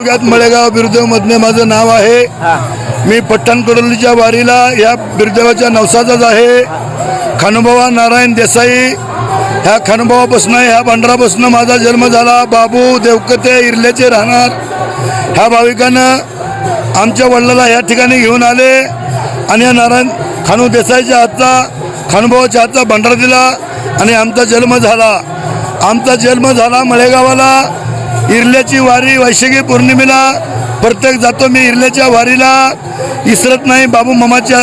मळेगाव बिरदेव मधने माझं नाव आहे. मी पट्टणकडोलीच्या वारीला या बिरदेवाच्या नवसाचाच आहे. खानुबाबा नारायण देसाई ह्या खानुबाबापासून ह्या भांडरापासून माझा जन्म झाला. बाबू देवकते इर्ल्याचे राहणार. ह्या भाविकानं आमच्या वडिलाला या ठिकाणी घेऊन आले आणि या नारायण खानू देसाईच्या हातचा खानुबाबाच्या हातचा भंडारा दिला आणि आमचा जन्म झाला. आमचा जन्म झाला मळेगावाला. इरल्याची वारी वैशाखी पौर्णिमेला प्रत्येक जातो मी इरल्याच्या वारीला. इसरत नाही बाबू मामाच्या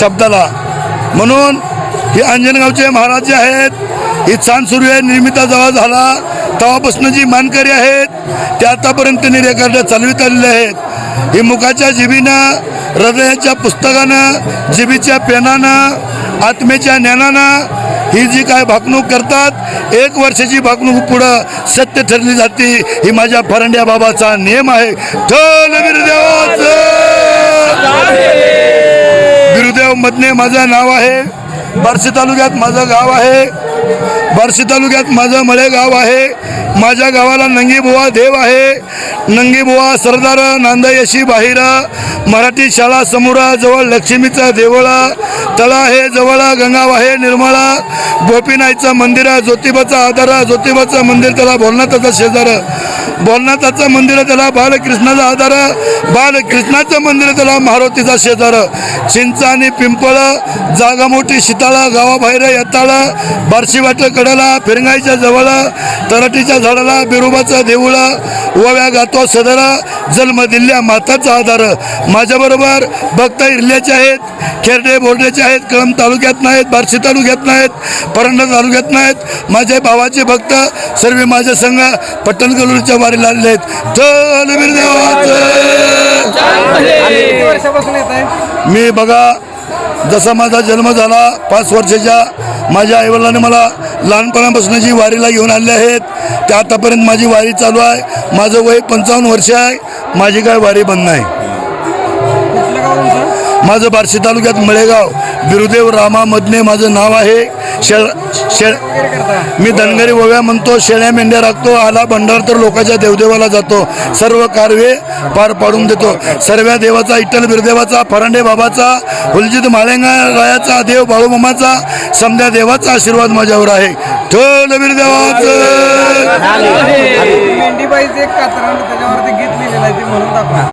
शब्दाला. म्हणून हे अंजनगावचे महाराज जे आहेत. ही छान सुरू आहे निर्मिता जेव्हा झाला. तेव्हापासून जी मानकरी आहेत ते आतापर्यंत त्यांनी चालवित आलेले आहेत. ही मुखाच्या जिबीनं हृदयाच्या पुस्तकानं जिबीच्या पेनानं आत्मेच्या ज्ञानानं ही जी काय भाकणूक करतात एक वर्षाची भाकणूक पुढं सत्य ठरली जाते ही माझ्या फरंड्या बाबाचा नियम आहे. गुरुदेव मधने माझं नाव आहे. बार्शी तालुक्यात माझं गाव आहे. बार्शी तालुक्यात माझं मळे गाव आहे. माझ्या गावाला नंगीबुवा देव आहे. नंगीबुवा सरदार नांदयशी बाहिरा मराठी शाळा समोरा जवळ लक्ष्मीचा देवळा तळा आहे जवळ गंगाव आहे निर्मळा गोपीनाथचं मंदिर आहे ज्योतिबाचा आधार आहे ज्योतिबाचं मंदिर त्याला भोलनाथाचा शेजार भोलनाथाचं मंदिर आहे त्याला बालकृष्णाचा आधार बालकृष्णाचं मंदिर आहे त्याला मारुतीचा शेजार चिंच आणि पिंपळ जागा मोठी शिताळा गावाबाहेर येताळ बारशी कडला फिरंगाईच्या जवळ तराटीच्या झाडाला बिरोबाचा देऊळ ओव्या गातो सदरा जन्म दिल्ल्या माताचा आधार माझ्याबरोबर भक्त इरल्याचे आहेत खेरडे बोर्डेचे आहेत कळम तालुक्यात नाहीत बार्शी तालुक्यात नाहीत परंडा तालुक्यात नाहीत. माझे भावाचे भक्त सर्व माझ्या संघ पट्टणकलूरच्या वारीला आहेत मी बघा जसा माझा जन्म झाला पाच वर्षाच्या माझ्या आईवडिलांनी मला लहानपणापासून जी वारीला घेऊन आणले आहेत. त्या आतापर्यंत माझी वारी चालू आहे. माझं वय पंचावन्न वर्ष आहे. माझी काय वारी बंद नाही. माझं बार्शी तालुक्यात मळेगाव. बिरुदेव रामामधने माझं नाव आहे. शेळ शेळ मी धनगरी ओव्या म्हणतो शेळ्या मेंढ्या राखतो आला भंडार तर लोकांच्या देवदेवाला जातो. सर्व कार्य पार पाडून देतो. सर्व देवाचा इट्टल बिरदेवाचा फरांडे बाबाचा हुलजित माळेंगा रायाचा देव बाळूमामाचा समध्या देवाचा आशीर्वाद माझ्यावर आहे. ठोल बिरदेवाचं.